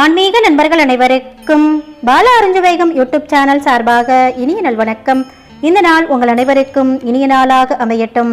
ஆன்மீக நண்பர்கள் அனைவருக்கும் பால அறிஞ்சவேகம் யூடியூப் சேனல் சார்பாக இனிய நல்வணக்கம் இந்த நாள் உங்கள் அனைவருக்கும் இனிய நாளாக அமையட்டும்.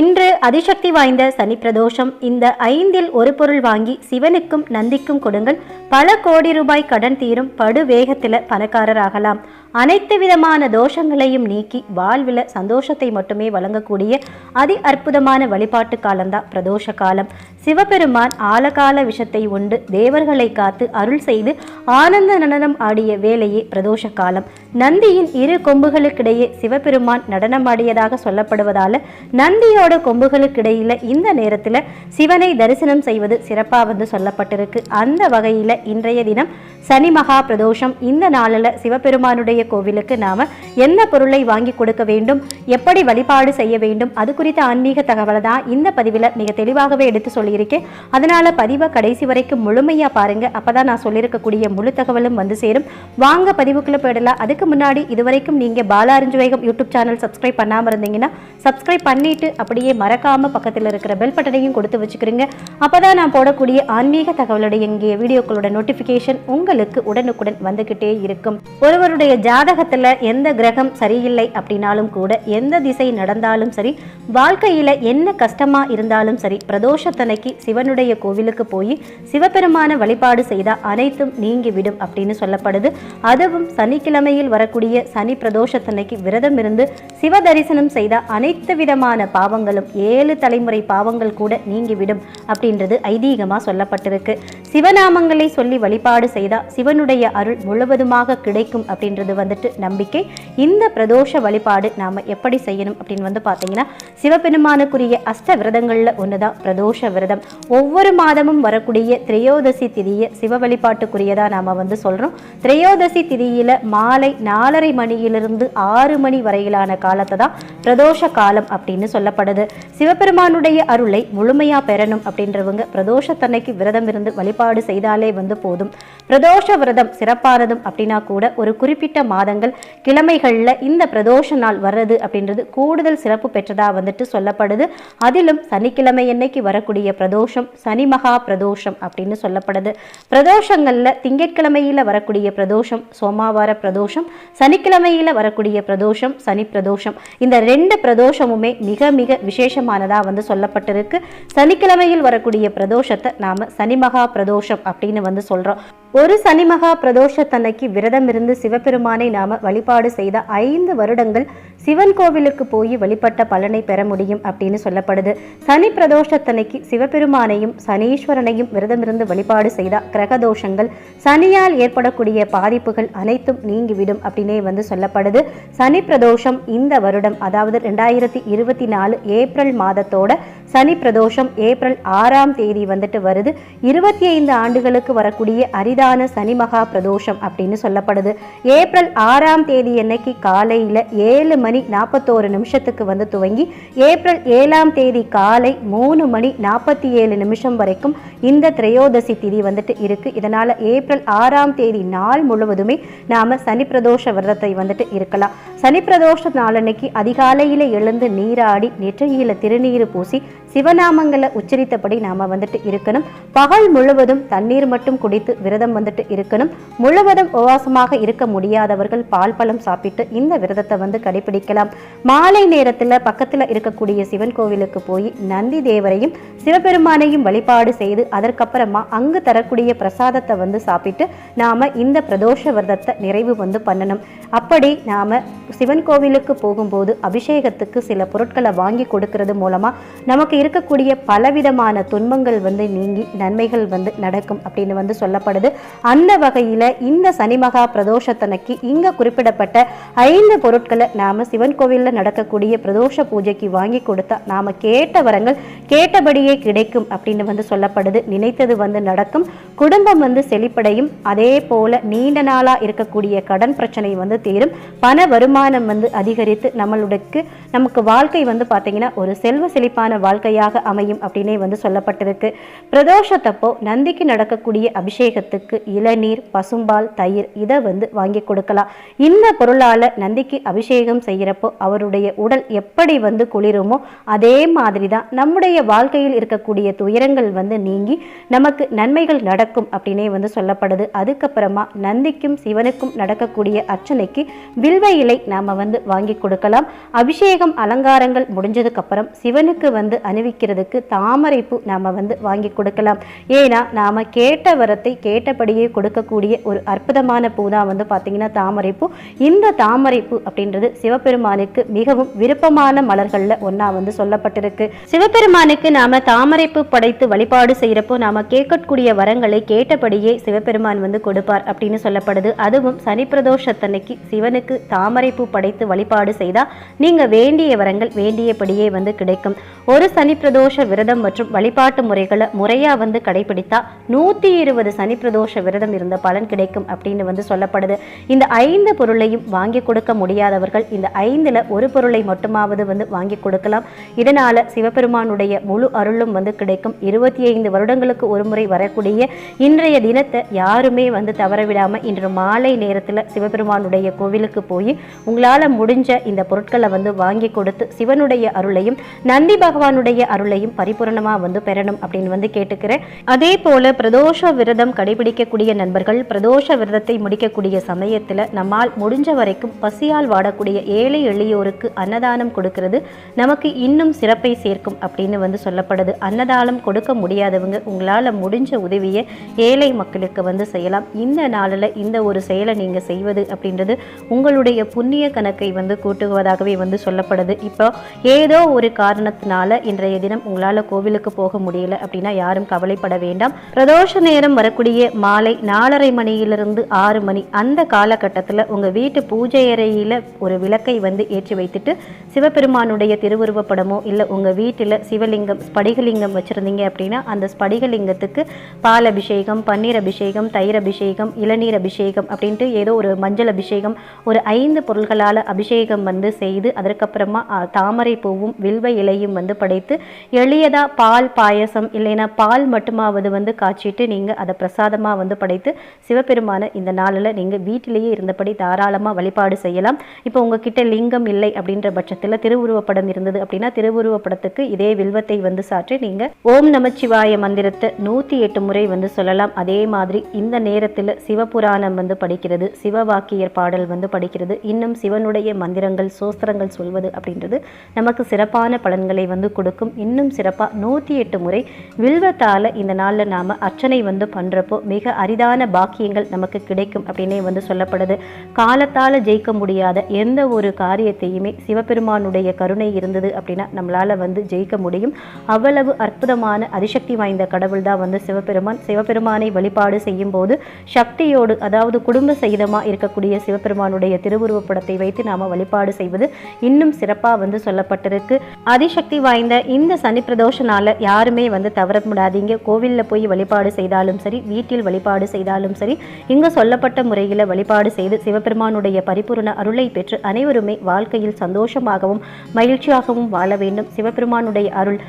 இன்று அதிசக்தி வாய்ந்த சனி பிரதோஷம். இந்த ஐந்தில் ஒரு பொருள் வாங்கி சிவனுக்கும் நந்திக்கும் கொடுங்கள். பல கோடி ரூபாய் கடன் தீரும் படு வேகத்தில் பணக்காரராகலாம் அனைத்து விதமான தோஷங்களையும் நீக்கி வாழ்வில் சந்தோஷத்தை மட்டுமே வழங்கக்கூடிய அதி அற்புதமான வழிபாட்டு காலம்தான் பிரதோஷ காலம். சிவபெருமான் ஆலகால விஷத்தை உண்டு. தேவர்களை காத்து அருள் செய்து ஆனந்த நடனம் ஆடிய வேலையே பிரதோஷ காலம். நந்தியின் இரு கொம்புகளுக்கிடையே சிவபெருமான் நடனமாடியதாக சொல்லப்படுவதால நந்தியோட கொம்புகளுக்கிடையில இந்த நேரத்துல சிவனை தரிசனம் செய்வது சிறப்பா வந்து சொல்லப்பட்டிருக்கு. அந்த வகையில இன்றைய தினம் சனி மகா பிரதோஷம் இந்த நாளில் சிவபெருமானுடைய கோவிலுக்கு நாம என்ன பொருளை வாங்கி கொடுக்க வேண்டும் எப்படி வழிபாடு செய்ய வேண்டும் அது குறித்த ஆன்மீக தகவலை தான் இந்த பதிவில் மிக தெளிவாகவே எடுத்து சொல்லியிருக்கேன். அதனால பதிவை கடைசி வரைக்கும் முழுமையா பாருங்க. அப்பதான் நான் சொல்லியிருக்கக்கூடிய முழு தகவலும் வந்து சேரும். வாங்க பதிவுக்குள்ள போயிடலாம். அதுக்கு அதுக்கு முன்னாடி இதுவரைக்கும் நீங்கள் பாலா அறிஞ்சுவேகம் யூடியூப் சேனல் சப்ஸ்கிரைப் பண்ணாமல் இருந்தீங்கன்னா சப்ஸ்கிரைப் பண்ணிவிட்டு அப்படியே மறக்காமல் பக்கத்தில் இருக்கிற பெல் பட்டனையும் கொடுத்து வச்சுக்கிறீங்க அப்போ தான் நான் போடக்கூடிய ஆன்மீக தகவலுடைய இங்கே வீடியோக்களோட நோட்டிஃபிகேஷன் உங்களுக்கு உடனுக்குடன் வந்துக்கிட்டே இருக்கும். ஒருவருடைய ஜாதகத்தில் எந்த கிரகம் சரியில்லை அப்படின்னாலும் கூட எந்த திசை நடந்தாலும் சரி வாழ்க்கையில் என்ன கஷ்டமாக இருந்தாலும் சரி பிரதோஷத்தனைக்கு சிவனுடைய கோவிலுக்கு போய் சிவபெருமான வழிபாடு செய்தால் அனைத்தும் நீங்கிவிடும் அப்படின்னு சொல்லப்படுது. அதுவும் சனிக்கிழமையில் வரக்கூடிய சனி பிரதோஷத்தன்னைக்கு விரதம் இருந்து சிவ தரிசனம் செய்த அனைத்து விதமான பாவங்களும் ஏழு தலைமுறை பாவங்கள் கூட நீங்கிவிடும் அப்படின்றது ஐதீகமா சொல்லப்பட்டிருக்கு. சிவநாமங்களை சொல்லி வழிபாடு செய்தால் சிவனுடைய அருள் முழுவதுமாக கிடைக்கும் அப்படின்றது வந்துட்டு நம்பிக்கை. இந்த பிரதோஷ வழிபாடு நாம எப்படி செய்யணும் அப்படின்னு வந்து பார்த்தீங்கன்னா சிவபெருமானுக்குரிய அஷ்ட விரதங்கள்ல தான் பிரதோஷ விரதம். ஒவ்வொரு மாதமும் வரக்கூடிய திரையோதசி திதியை சிவ வழிபாட்டுக்குரியதா நாம வந்து சொல்றோம். திரையோதசி திதியில மாலை நாலரை மணியிலிருந்து ஆறு மணி வரையிலான காலத்தை தான் பிரதோஷ காலம் அப்படின்னு சொல்லப்படுது. சிவபெருமானுடைய அருளை முழுமையாக பெறணும் அப்படின்றவங்க பிரதோஷத்தன்னைக்கு விரதம் இருந்து வழிபாடு செய்தாலே வந்து போதும். பிரதோஷ விரதம் சிறப்பானதும் அப்படின்னா கூட ஒரு குறிப்பிட்ட மாதங்கள் கிழமைகள்ல இந்த பிரதோஷ நாள் வர்றது அப்படின்றது கூடுதல் சிறப்பு பெற்றதா வந்துட்டு சொல்லப்படுது. அதிலும் சனிக்கிழமை என்னைக்கு வரக்கூடிய பிரதோஷம் சனி மகா பிரதோஷம் அப்படின்னு சொல்லப்படுது. பிரதோஷங்களில் திங்கட்கிழமையில் வரக்கூடிய பிரதோஷம் சோமாவார பிரதோஷம் சனிக்கிழமையில வரக்கூடிய பிரதோஷம் சனி பிரதோஷம். இந்த ரெண்டு பிரதோஷமுமே மிக மிக விசேஷமானதா வந்து சொல்லப்பட்டிருக்கு. சனிக்கிழமையில் வரக்கூடிய பிரதோஷத்தை நாம சனி மகா பிரதோஷம் அப்படின்னு வந்து சொல்றோம். ஒரு சனி மகா பிரதோஷத்தன்னைக்கு விரதம் இருந்து சிவபெருமானை நாம வழிபாடு செய்த ஐந்து வருடங்கள் சிவன் கோவிலுக்கு போய் வழிபட்ட பலனை பெற முடியும் அப்படின்னு சொல்லப்படுது. சனி பிரதோஷத்தன்னைக்கு சிவபெருமானையும் சனீஸ்வரனையும் விரதமிருந்து வழிபாடு செய்த கிரகதோஷங்கள் சனியால் ஏற்படக்கூடிய பாதிப்புகள் அனைத்தும் நீங்கிவிடும் அப்படின்னே வந்து சொல்லப்படுது. சனி பிரதோஷம் இந்த வருடம் அதாவது ரெண்டாயிரத்தி இருபத்தி நாலு ஏப்ரல் மாதத்தோட சனி பிரதோஷம் ஏப்ரல் ஆறாம் தேதி வந்துட்டு வருது. இருபத்தி ஐந்து ஆண்டுகளுக்கு வரக்கூடிய அரித அரிதான சனி மகா பிரதோஷம் அப்படின்னு சொல்லப்படுது. ஏப்ரல் ஆறாம் தேதி அன்னைக்கு காலையில் ஏழு மணி நாற்பத்தோரு நிமிஷத்துக்கு வந்து துவங்கி ஏப்ரல் ஏழாம் தேதி காலை மூணு மணி நாற்பத்தி ஏழு நிமிஷம் வரைக்கும் இந்த திரையோதசி திதி வந்துட்டு இருக்குது இதனால் ஏப்ரல் ஆறாம் தேதி நாள் முழுவதுமே நாம் சனி பிரதோஷ விரதத்தை வந்துட்டு இருக்கலாம். சனி பிரதோஷ நாளன்னைக்கு அதிகாலையில் எழுந்து நீராடி நெற்றியில் திருநீர் பூசி சிவநாமங்களை உச்சரித்தபடி நாம வந்துட்டு இருக்கணும். பகல் முழுவதும் தண்ணீர் மட்டும் குடித்து விரதம் வந்துட்டு இருக்கணும். முழுவதும் உபவாசமாக இருக்க முடியாதவர்கள் பால் பழம் சாப்பிட்டு இந்த விரதத்தை வந்து கடைபிடிக்கலாம். மாலை நேரத்துல பக்கத்துல இருக்கக்கூடிய சிவன் கோவிலுக்கு போய் நந்தி தேவரையும் சிவபெருமானையும் வழிபாடு செய்து அதற்கப்புறமா அங்கு தரக்கூடிய பிரசாதத்தை வந்து சாப்பிட்டு நாம இந்த பிரதோஷ விரதத்தை நிறைவு வந்து பண்ணணும். அப்படி நாம சிவன் கோவிலுக்கு போகும்போது அபிஷேகத்துக்கு சில பொருட்களை வாங்கி கொடுக்கறது மூலமா நமக்கு இருக்கக்கூடிய பலவிதமான துன்பங்கள் வந்து நீங்கி நன்மைகள் வந்து நடக்கும் அப்படின்னு வந்து சொல்லப்படுது. அந்த வகையில் இந்த சனி மகா பிரதோஷத்தனைக்கு இங்கே குறிப்பிடப்பட்ட ஐந்து பொருட்களை நாம சிவன் கோவில்ல நடக்கக்கூடிய பிரதோஷ பூஜைக்கு வாங்கி கொடுத்தா நாம கேட்ட வரங்கள் கேட்டபடியே கிடைக்கும் அப்படின்னு வந்து சொல்லப்படுது. நினைத்தது வந்து நடக்கும். குடும்பம் வந்து செழிப்படையும். அதே போல நீண்ட நாளா இருக்கக்கூடிய கடன் பிரச்சனை வந்து தீரும். பண வருமானம் வந்து அதிகரித்து நம்மளுக்கு நமக்கு வாழ்க்கை வந்து பார்த்தீங்கன்னா ஒரு செல்வ செழிப்பான வாழ்க்கையாக அமையும் அப்படின்னே வந்து சொல்லப்பட்டிருக்கு. பிரதோஷத்தப்போ நந்திக்கு நடக்கக்கூடிய அபிஷேகத்துக்கு இளநீர் பசும்பால் தயிர் இதை வந்து வாங்கி கொடுக்கலாம். இந்த பொருளால் நந்திக்கு அபிஷேகம் செய்கிறப்போ அவருடைய உடல் எப்படி வந்து குளிருமோ அதே மாதிரி தான் நம்முடைய வாழ்க்கையில் இருக்கக்கூடிய துயரங்கள் வந்து நீங்கி நமக்கு நன்மைகள் நடக்கும் அப்படின்னே வந்து சொல்லப்படுது. அதுக்கப்புறமா நந்திக்கும் சிவனுக்கும் நடக்கக்கூடிய அர்ச்சனைக்கு வில்வ இலை நாம் வந்து வாங்கி கொடுக்கலாம். அபிஷேகம் அலங்காரங்கள் முடிஞ்சதுக்கப்புறம் சிவனுக்கு வந்து அணிவிக்கிறதுக்கு தாமரைப்பூ நாம் வந்து வாங்கி கொடுக்கலாம். ஏன்னா நாம் கேட்ட வரத்தை கேட்டபடியே கொடுக்கக்கூடிய ஒரு அற்புதமான பூ தான் வந்து பார்த்திங்கன்னா தாமரைப்பூ. இந்த தாமரைப்பூ அப்படின்றது சிவபெருமானுக்கு மிகவும் விருப்பமான மலர்களில் ஒன்றா வந்து சொல்லப்பட்டிருக்கு. சிவபெருமானுக்கு நாம் தாமரைப்பூ படைத்து வழிபாடு செய்கிறப்போ நாம் கேட்கக்கூடிய வரங்களை கேட்டபடியே சிவபெருமான் வந்து கொடுப்பார் அப்படின்னு சொல்லப்படுது. அதுவும் சனி பிரதோஷத்தன்னைக்கு சிவனுக்கு தாமரைப்பூ படைத்து வழிபாடு செய்தால் நீங்கள் வேண்டிய வரங்கள் வேண்டியபடியே வந்து கிடைக்கும். ஒரு சனி பிரதோஷ விரதம் மற்றும் வழிபாட்டு முறைகளை முறையாக வந்து கடைபிடித்தா நூற்றி இருபது சனி பிரதோஷ விரதம் இருந்த பலன் கிடைக்கும் அப்படின்னு வந்து சொல்லப்படுது. இந்த ஐந்து பொருளையும் வாங்கி கொடுக்க முடியாதவர்கள் இந்த ஐந்தில் ஒரு பொருளை மட்டுமாவது வந்து வாங்கி கொடுக்கலாம். இதனால் சிவபெருமானுடைய முழு அருளும் வந்து கிடைக்கும். இருபத்தி ஐந்து வருடங்களுக்கு ஒரு முறை வரக்கூடிய இன்றைய தினத்தை யாருமே வந்து தவறவிடாம இன்று மாலை நேரத்துல சிவபெருமானுடைய கோவிலுக்கு போய் உங்களால முடிஞ்ச இந்த பொருட்களை வந்து வாங்கி கொடுத்து சிவனுடைய அருளையும் நந்தி பகவானுடைய அருளையும் பரிபூரணமா வந்து பெறணும் அப்படின்னு வந்து கேட்டுக்கிறேன். அதே போல பிரதோஷ விரதம் கடைபிடிக்கக்கூடிய நண்பர்கள் பிரதோஷ விரதத்தை முடிக்கக்கூடிய சமயத்துல நம்மால் முடிஞ்ச வரைக்கும் பசியால் வாடக்கூடிய ஏழை எளியோருக்கு அன்னதானம் கொடுக்கிறது. நமக்கு இன்னும் சிறப்பை சேர்க்கும் அப்படின்னு வந்து சொல்லப்படுது. அன்னதானம் கொடுக்க முடியாதவங்க உங்களால் முடிஞ்ச உதவியை ஏழை மக்களுக்கு வந்து செய்யலாம். இந்த நாளில் இந்த ஒரு செயலை நீங்கள் செய்வது அப்படின்றது உங்களுடைய புண்ணிய கணக்கை வந்து கூட்டுவதாகவே வந்து சொல்லப்படுது. இப்போ ஏதோ ஒரு காரணத்தினால இன்றைய தினம் உங்களால் கோவிலுக்கு போக முடியல அப்படின்னா யாரும் கவலைப்பட வேண்டாம். பிரதோஷ நேரம் வரக்கூடிய மாலை நாலரை மணியிலிருந்து ஆறு மணி அந்த காலகட்டத்தில் உங்கள் வீட்டு பூஜை அறையில் ஒரு விளக்கை வந்து ஏற்றி வைத்துட்டு சிவபெருமானுடைய திருவுருவப்படமோ இல்லை உங்கள் வீட்டில் சிவலிங்கம் ஸ்படிகலிங்கம் வச்சுருந்தீங்க அப்படின்னா அந்த ஸ்படிகலிங்கத்துக்கு பாலபி அபிஷேகம் பன்னீர் அபிஷேகம் தயிர் அபிஷேகம் இளநீர் அபிஷேகம் அப்படின்ட்டு ஏதோ ஒரு மஞ்சள் அபிஷேகம் ஒரு ஐந்து பொருள்களால் அபிஷேகம் வந்து செய்து அதற்கப்புறமா தாமரை பூவும் வில்வ இலையும் வந்து படைத்து எளியதா பால் பாயசம் இல்லைன்னா பால் மட்டுமாவது வந்து காய்ச்சிட்டு நீங்கள் அதை பிரசாதமாக வந்து படைத்து சிவபெருமானை இந்த நாளில் நீங்கள் வீட்டிலேயே இருந்தபடி தாராளமாக வழிபாடு செய்யலாம். இப்போ உங்ககிட்ட லிங்கம் இல்லை அப்படின்ற பட்சத்தில் திருவுருவப்படம் இருந்தது அப்படின்னா திருவுருவப்படத்துக்கு இதே வில்வத்தை வந்து சாற்றி நீங்கள் ஓம் நமச்சிவாய மந்திரத்தை நூற்றி எட்டு முறை வந்து சொல்லலாம். அதே மாதிரி இந்த நேரத்தில் சிவபுராணம் வந்து படிக்கிறது சிவவாக்கியர் பாடல் வந்து படிக்கிறது இன்னும் சிவனுடைய மந்திரங்கள் சோஸ்திரங்கள் சொல்வது அப்படின்றது நமக்கு சிறப்பான பலன்களை வந்து கொடுக்கும். இன்னும் சிறப்பாக நூற்றி எட்டு முறை வில்வத்தால் இந்த நாளில் நாம் அர்ச்சனை வந்து பண்ணுறப்போ மிக அரிதான பாக்கியங்கள் நமக்கு கிடைக்கும் அப்படின்னே வந்து சொல்லப்படுது. காலத்தால் ஜெயிக்க முடியாத எந்த ஒரு காரியத்தையுமே சிவபெருமானுடைய கருணை இருந்தது அப்படின்னா நம்மளால் வந்து ஜெயிக்க முடியும். அவ்வளவு அற்புதமான அதிசக்தி வாய்ந்த கடவுள் தான் வந்து சிவபெருமான். சிவ சிவபெருமானை வழிபாடு செய்யும் போது சக்தியோடு அதாவது குடும்ப சகிதமாக இருக்கக்கூடிய சிவபெருமானுடைய திருவுருவப் படத்தை வைத்து நாம் வழிபாடு செய்வது இன்னும் சிறப்பாக வந்து சொல்லப்பட்டிருக்கு. அதிசக்தி வாய்ந்த இந்த சனி பிரதோஷனால யாருமே வந்து தவற முடியாதீங்க கோவிலில் போய் வழிபாடு செய்தாலும் சரி வீட்டில் வழிபாடு செய்தாலும் சரி இங்கு சொல்லப்பட்ட முறையில் வழிபாடு செய்து சிவபெருமானுடைய பரிபூரண அருளை பெற்று அனைவருமே வாழ்க்கையில் சந்தோஷமாகவும் மகிழ்ச்சியாகவும் வாழ வேண்டும். சிவபெருமானுடைய அருள்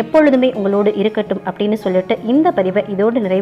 எப்பொழுதுமே உங்களோடு இருக்கட்டும் அப்படின்னு சொல்லிட்டு இந்த பதிவை இதோடு நிறைவு